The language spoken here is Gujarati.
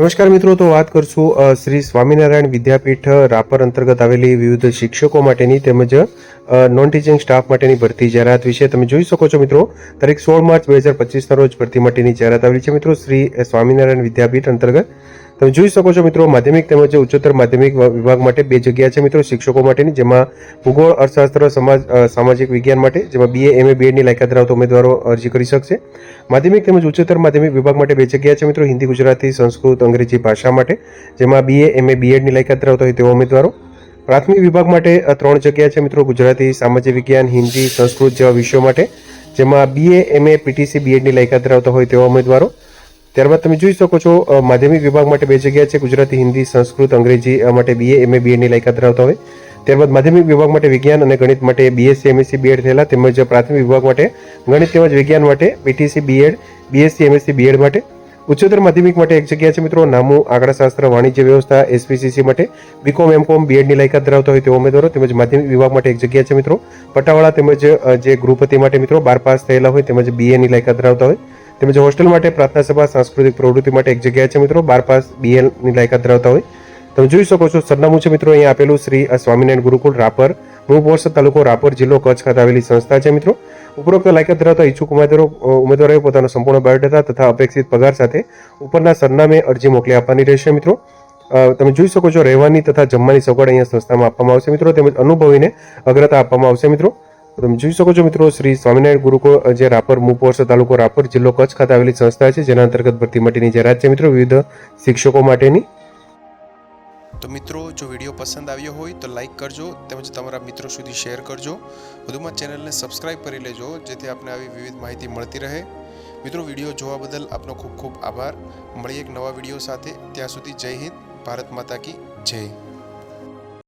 નમસ્કાર મિત્રો, તો વાત કરશું શ્રી સ્વામિનારાયણ વિદ્યાપીઠ રાપર અંતર્ગત આવેલી વિવિધ શિક્ષકો માટેની તેમજ નોન ટીચિંગ સ્ટાફ માટેની ભરતી જાહેરાત વિશે તમે જોઈ શકો છો મિત્રો. તારીખ સોળ માર્ચ બે હજાર પચીસના રોજ ભરતી માટેની જાહેરાત આવેલી છે મિત્રો, શ્રી સ્વામિનારાયણ વિદ્યાપીઠ અંતર્ગત. તમે જોઈ શકો છો મિત્રો, માધ્યમિક તેમજ ઉચ્ચતર માધ્યમિક વિભાગ માટે બે જગ્યા છે મિત્રો, શિક્ષકો માટેની, જેમાં ભૂગોળ, અર્થશાસ્ત્ર, સમાજ સામાજિક વિજ્ઞાન માટે, જેમાં બીએ એમએ બીએડની લાયકાત ધરાવતા ઉમેદવારો અરજી કરી શકશે. માધ્યમિક તેમજ ઉચ્ચતર માધ્યમિક વિભાગ માટે બે જગ્યા છે મિત્રો, હિન્દી, ગુજરાતી, સંસ્કૃત, અંગ્રેજી ભાષા માટે, જેમાં બીએ એમએ બીએડની લાયકાત ધરાવતા હોય તેવા ઉમેદવારો. પ્રાથમિક વિભાગ માટે ત્રણ જગ્યા છે મિત્રો, ગુજરાતી, સામાજિક વિજ્ઞાન, હિન્દી, સંસ્કૃત જેવા વિષયો માટે, જેમાં બીએ એમએ પીટીસી બીએડની લાયકાત ધરાવતા હોય તેવા ઉમેદવારો. ત્યારબાદ તમે જોઈ શકો છો માધ્યમિક વિભાગ માટે બે જગ્યા છે, ગુજરાતી, હિન્દી, સંસ્કૃત, અંગ્રેજી માટે બીએ એમએ બીએની લાયકાત ધરાવતા હોય. ત્યારબાદ માધ્યમિક વિભાગ માટે વિજ્ઞાન અને ગણિત માટે બીએસસી એમએસસી બીએડ થયેલા, તેમજ પ્રાથમિક વિભાગ માટે ગણિત તેમજ વિજ્ઞાન માટે PTC BEd BSc MSc BEd માટે. ઉચ્ચતર માધ્યમિક માટે એક જગ્યા છે મિત્રો, નામું આંકડાશાસ્ત્ર, વાણિજ્ય વ્યવસ્થા એસપીસીસી માટે. બીકોમ એમકોમ બીએડની લાયકાત ધરાવતા હોય તેવા ઉમેદવારો તેમજ માધ્યમિક વિભાગ માટે એક જગ્યા છે મિત્રો. પટાવાળા તેમજ જે ગૃહપતિ માટે મિત્રો બાર પાસ થયેલા હોય તેમજ બીએની લાયકાત ધરાવતા હોય. તેમજ હોસ્ટેલ માટે પ્રાર્થના સભા, સાંસ્કૃતિક પ્રવૃત્તિ માટે એક જગ્યા છે મિત્રો બાર પાસ બીએલની લાયકાત ધરાવતા હોય. તમે જોઈ શકો છો, સરનામું છે મિત્રો, અહીંયા આપેલું શ્રી સ્વામિનારાયણ ગુરુકુળ, રાપર. મૂળ પોસ્ટ તાલુકો રાપર જિલ્લો કચ્છ ખાતે આવેલી સંસ્થા છે મિત્રો. ઉપરોક્ત લાયકાત ધરાવતા ઈચ્છુક ઉમેદવારો ઉમેદવારોએ પોતાનો સંપૂર્ણ બાયોડેટા તથા અપેક્ષિત પગાર સાથે ઉપરના સરનામે અરજી મોકલી આપવાની રહેશે મિત્રો. તમે જોઈ શકો છો, રહેવાની તથા જમવાની સગવડ અહીંયા સંસ્થામાં આપવામાં આવશે મિત્રો. તેમજ અનુભવીને અગ્રતા આપવામાં આવશે મિત્રો. તમે જોઈ શકો છો મિત્રો, શ્રી સ્વામિનારાયણ ગુરુકુળ જે રાપર મુપોરસ તાલુકો રાપર જિલ્લો કચ્છ ખાતે આવેલી સંસ્થા છે, જેના અંતર્ગત ભરતી માટેની જાહેરાત છે મિત્રો, વિવિધ શિક્ષકો માટેની. તો મિત્રો, જો વીડિયો પસંદ આવ્યો હોય તો લાઇક કરજો, તેમજ તમારા મિત્રો સુધી શેર કરજો. વધુમાં ચેનલને સબસ્ક્રાઇબ કરી લેજો, જેથી આપને આવી વિવિધ માહિતી મળતી રહે. મિત્રો, વીડિયો જોવા બદલ આપનો ખૂબ ખૂબ આભાર. મળીએ એક નવા વીડિયો સાથે. ત્યાં સુધી જય હિન્દ, ભારત માતા કી જય.